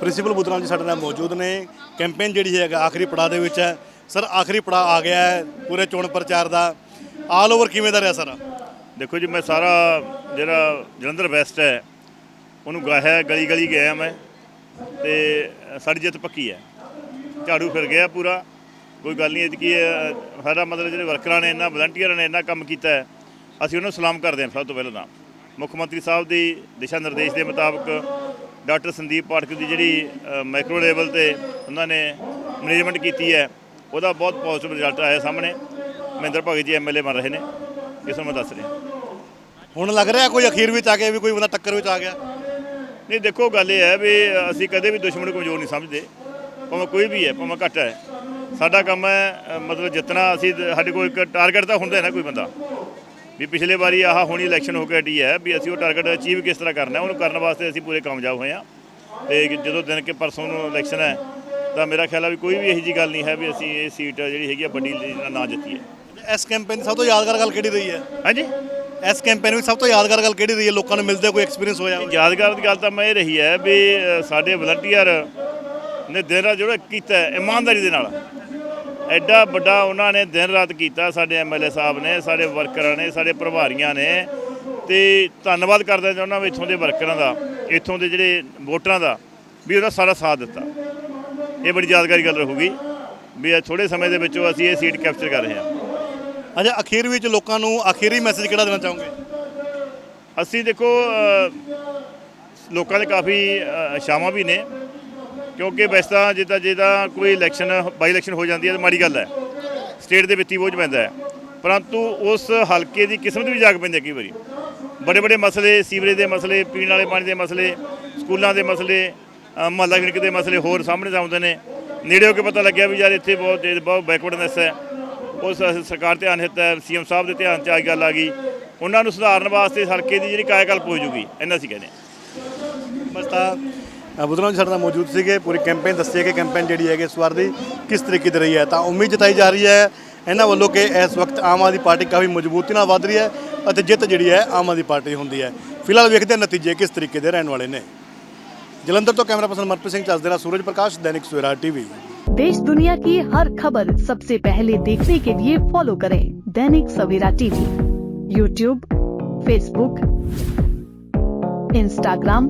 Principal Budh Ram ਜੀ ਸਾਡੇ ਨਾਲ ਮੌਜੂਦ ਨੇ। ਕੈਂਪੇਨ ਜਿਹੜੀ ਹੈਗਾ ਆਖਰੀ ਪੜਾਅ ਦੇ ਵਿੱਚ ਹੈ। ਸਰ, ਆਖਰੀ ਪੜਾਅ ਆ ਗਿਆ ਹੈ ਪੂਰੇ ਚੋਣ ਪ੍ਰਚਾਰ ਦਾ। ਆਲ ਓਵਰ ਕਿਵੇਂ ਦਾ ਰਿਹਾ ਸਰ? ਦੇਖੋ ਜੀ, ਮੈਂ ਸਾਰਾ ਜਿਹੜਾ ਜਲੰਧਰ ਵੈਸਟ ਹੈ, ਉਹਨੂੰ ਗਾਇਆ ਗਲੀ ਗਲੀ ਗਿਆ ਮੈਂ ਤੇ ਸਾਡੀ ਜਿੱਤ ਪੱਕੀ ਹੈ। ਝਾੜੂ ਫਿਰ ਗਿਆ ਪੂਰਾ। ਕੋਈ ਗੱਲ ਨਹੀਂ ਕਿ ਸਾਡਾ ਮਤਲਬ ਜਿਹੜੇ ਵਰਕਰਾਂ ਨੇ, ਇੰਨਾ ਵਲੰਟੀਅਰਾਂ ਨੇ ਇੰਨਾ ਕੰਮ ਕੀਤਾ ਹੈ, ਅਸੀਂ ਉਹਨਾਂ ਨੂੰ ਸਲਾਮ ਕਰਦੇ ਹਾਂ ਸਭ ਤੋਂ ਪਹਿਲਾਂ ਤਾਂ। ਮੁੱਖ ਮੰਤਰੀ ਸਾਹਿਬ ਦੀ ਦਿਸ਼ਾ ਨਿਰਦੇਸ਼ ਦੇ ਮੁਤਾਬਕ ਡਾਕਟਰ ਸੰਦੀਪ ਪਾਠਕ ਦੀ ਜਿਹੜੀ ਮਾਈਕਰੋ ਲੈਵਲ ਤੇ ਉਹਨਾਂ ਨੇ ਮੈਨੇਜਮੈਂਟ ਕੀਤੀ ਹੈ ਉਹਦਾ ਬਹੁਤ ਪੋਜ਼ਿਟਿਵ ਰਿਜ਼ਲਟ ਆਇਆ ਸਾਹਮਣੇ। ਮਹਿੰਦਰ ਭਗਤ ਜੀ ਐਮਐਲਏ ਬਣ ਰਹੇ ਨੇ। ਇਸ ਨੂੰ ਮੈਂ ਦੱਸ ਰਿਹਾ। ਹੁਣ ਲੱਗ ਰਿਹਾ ਕੋਈ ਅਖੀਰ ਵਿੱਚ ਆ ਕੇ ਵੀ ਕੋਈ ਬੰਦਾ ਟੱਕਰ ਵਿੱਚ ਆ ਗਿਆ? ਨਹੀਂ ਦੇਖੋ ਗੱਲ ਇਹ ਹੈ ਵੀ ਅਸੀਂ ਕਦੇ ਵੀ ਦੁਸ਼ਮਣ ਕਮਜ਼ੋਰ ਨਹੀਂ ਸਮਝਦੇ। ਭਾਵੇਂ ਕੋਈ ਵੀ ਹੈ ਭਾਵੇਂ ਘੱਟ ਹੈ। ਸਾਡਾ ਕੰਮ ਹੈ ਮਤਲਬ ਜਿੱਤਣਾ ਅਸੀਂ ਸਾਡੇ ਕੋਲ ਇੱਕ ਟਾਰਗੇਟ ਤਾਂ ਹੁੰਦਾ ਹੈ ਨਾ ਕੋਈ ਬੰਦਾ। ਵੀ ਪਿਛਲੇ ਵਾਰੀ ਆਹ ਹੋਣੀ ਇਲੈਕਸ਼ਨ ਹੋ ਕੇ ਹਟੀ ਹੈ ਵੀ ਅਸੀਂ ਉਹ ਟਾਰਗੇਟ ਅਚੀਵ ਕਿਸ ਤਰ੍ਹਾਂ ਕਰਨਾ ਹੈ, ਉਹਨੂੰ ਕਰਨ ਵਾਸਤੇ ਅਸੀਂ ਪੂਰੇ ਕਾਮਯਾਬ ਹੋਏ ਹਾਂ। ਤੇ ਜਦੋਂ ਦਿਨ ਕੇ ਪਰਸੋਂ ਨੂੰ ਇਲੈਕਸ਼ਨ ਹੈ ਤਾਂ ਮੇਰਾ ਖਿਆਲ ਹੈ ਵੀ ਕੋਈ ਵੀ ਇਹੋ ਜੀ ਗੱਲ ਨਹੀਂ ਹੈ ਵੀ ਅਸੀਂ ਇਹ ਸੀਟ ਜਿਹੜੀ ਹੈਗੀ ਆ ਵੱਡੀ ਨਾ ਜਿੱਤੀਏ। ਇਸ ਕੈਂਪੇਨ ਦੀ ਸਭ ਤੋਂ ਯਾਦਗਾਰ ਗੱਲ ਕਿਹੜੀ ਰਹੀ ਹੈ? ਹਾਂਜੀ? ਇਸ ਕੈਂਪੇਨ ਵਿੱਚ ਸਭ ਤੋਂ ਯਾਦਗਾਰ ਗੱਲ ਕਿਹੜੀ ਰਹੀ ਹੈ? ਲੋਕਾਂ ਨੂੰ ਮਿਲਦੇ ਕੋਈ ਐਕਸਪੀਰੀਅੰਸ ਹੋਇਆ? ਯਾਦਗਾਰ ਦੀ ਗੱਲ ਤਾਂ ਮੈਂ ਇਹ ਰਹੀ ਹੈ ਵੀ ਸਾਡੇ ਵਲੰਟੀਅਰ ਨੇ ਦਿਨ ਰਾਤ ਜਿਹੜਾ ਕੀਤਾ ਹੈ, ਇਮਾਨਦਾਰੀ ਦੇ ਨਾਲ। ਐਡਾ ਵੱਡਾ ਉਹਨਾਂ ਨੇ ਦਿਨ ਰਾਤ ਕੀਤਾ ਸਾਡੇ ਐਮਐਲਏ ਸਾਹਿਬ ਨੇ ਸਾਡੇ ਵਰਕਰਾਂ ਨੇ ਸਾਡੇ ਪ੍ਰਭਾਰੀਆਂ ਨੇ। ਤੇ ਧੰਨਵਾਦ ਕਰਦੇ ਉਹਨਾਂ ਵਿੱਚ ਇੱਥੋਂ ਦੇ ਵਰਕਰਾਂ ਦਾ ਇੱਥੋਂ ਦੇ ਜਿਹੜੇ ਵੋਟਰਾਂ ਦਾ ਵੀ ਉਹਦਾ ਸਾਰਾ ਸਾਥ ਦਿੱਤਾ। ਇਹ ਬੜੀ ਯਾਦਗਾਰੀ ਗੱਲ ਰਹੂਗੀ ਵੀ ਇਹ ਥੋੜੇ ਸਮੇਂ ਦੇ ਵਿੱਚੋਂ ਅਸੀਂ ਇਹ ਸੀਟ ਕੈਪਚਰ ਕਰ ਰਹੇ ਹਾਂ। ਅੱਛਾ ਅਖੀਰ ਵਿੱਚ ਲੋਕਾਂ ਨੂੰ ਆਖਰੀ ਮੈਸੇਜ ਕਿਹੜਾ ਦੇਣਾ ਚਾਹੋਗੇ? ਅਸੀਂ ਦੇਖੋ ਲੋਕਾਂ ਦੇ ਕਾਫੀ ਆਸ਼ਾਵਾਂ ਵੀ ਨੇ। ਕਿਉਂਕਿ ਵੈਸੇ ਤਾਂ ਜਿੱਦਾਂ ਜਿੱਦਾਂ ਕੋਈ ਇਲੈਕਸ਼ਨ ਬਾਈ ਇਲੈਕਸ਼ਨ ਹੋ ਜਾਂਦੀ ਹੈ ਤਾਂ ਮਾੜੀ ਗੱਲ ਹੈ। ਸਟੇਟ ਦੇ ਵਿੱਚ ਹੀ ਬੋਝ ਪੈਂਦਾ ਹੈ। ਪਰੰਤੂ ਉਸ ਹਲਕੇ ਦੀ ਕਿਸਮਤ ਵੀ ਜਾਗ ਪੈਂਦੀ ਹੈ ਕਈ ਵਾਰੀ। ਬੜੇ ਬੜੇ ਮਸਲੇ, ਸੀਵਰੇਜ ਦੇ ਮਸਲੇ, ਪੀਣ ਵਾਲੇ ਪਾਣੀ ਦੇ ਮਸਲੇ, ਸਕੂਲਾਂ ਦੇ ਮਸਲੇ ਮਹੱਲਾ ਕਲੀਨਿਕ ਦੇ ਮਸਲੇ ਹੋਰ ਸਾਹਮਣੇ ਆਉਂਦੇ ਨੇ। ਨੇੜੇ ਹੋ ਕੇ ਪਤਾ ਲੱਗਿਆ ਵੀ ਯਾਰ ਇੱਥੇ ਬਹੁਤ ਬਹੁਤ ਬੈਕਵਰਡਨੈਸ ਹੈ। ਉਸ ਸਰਕਾਰ ਧਿਆਨ ਹਿੱਤ ਹੈ, ਸੀਐਮ ਸਾਹਿਬ ਦੇ ਧਿਆਨ ਚ ਆ ਗੱਲ ਆ ਗਈ। ਉਹਨਾਂ ਨੂੰ ਸੁਧਾਰਨ ਵਾਸਤੇ ਹਲਕੇ ਦੀ ਜਿਹੜੀ ਕਾਇਕਲਪ ਹੋ ਜੂਗੀ, ਇੰਨਾ ਸੀ ਕਹਿੰਦੇ ਬਸ ਤਾਂ ਅ, ਬੁੱਧਰਾਮ ਜੀ ਸਾਡੇ ਨਾਲ ਮੌਜੂਦ ਸੀਗੇ ਪੂਰੀ ਕੈਂਪੇਨ ਦੱਸੀ ਹੈ ਕਿ ਕੈਂਪੇਨ ਜਿਹੜੀ ਹੈਗੀ ਇਸ ਵਾਰ ਦੀ ਕਿਸ ਤਰੀਕੇ ਦੀ ਰਹੀ ਹੈ ਤਾਂ ਉਮੀਦ ਜਤਾਈ ਜਾ ਰਹੀ ਹੈ ਇਹਨਾਂ ਵੱਲੋਂ ਕਿ ਇਸ ਵਕਤ ਆਮ ਆਦਮੀ ਪਾਰਟੀ ਕਾਫੀ ਮਜ਼ਬੂਤੀ ਨਾਲ ਵੱਧ ਰਹੀ ਹੈ ਅਤੇ ਜਿੱਤ ਜਿਹੜੀ ਹੈ ਆਮ ਆਦਮੀ ਪਾਰਟੀ ਦੀ ਹੁੰਦੀ ਹੈ ਫਿਲਹਾਲ ਵੇਖਦੇ ਹਾਂ ਨਤੀਜੇ ਕਿਸ ਤਰੀਕੇ ਦੇ ਰਹਿਣ ਵਾਲੇ ਨੇ ਜਲੰਧਰ ਤੋਂ ਕੈਮਰਾ ਪਰਸਨ ਮਨਪ੍ਰੀਤ ਸਿੰਘ ਚੱਜ ਦੇ ਨਾਲ ਸੂਰਜ ਪ੍ਰਕਾਸ਼ ਦੈਨਿਕ ਸਵੇਰਾ ਟੀਵੀ देश दुनिया की हर खबर सबसे पहले देखने के लिए फॉलो करें Dainik Savera TV YouTube Facebook Instagram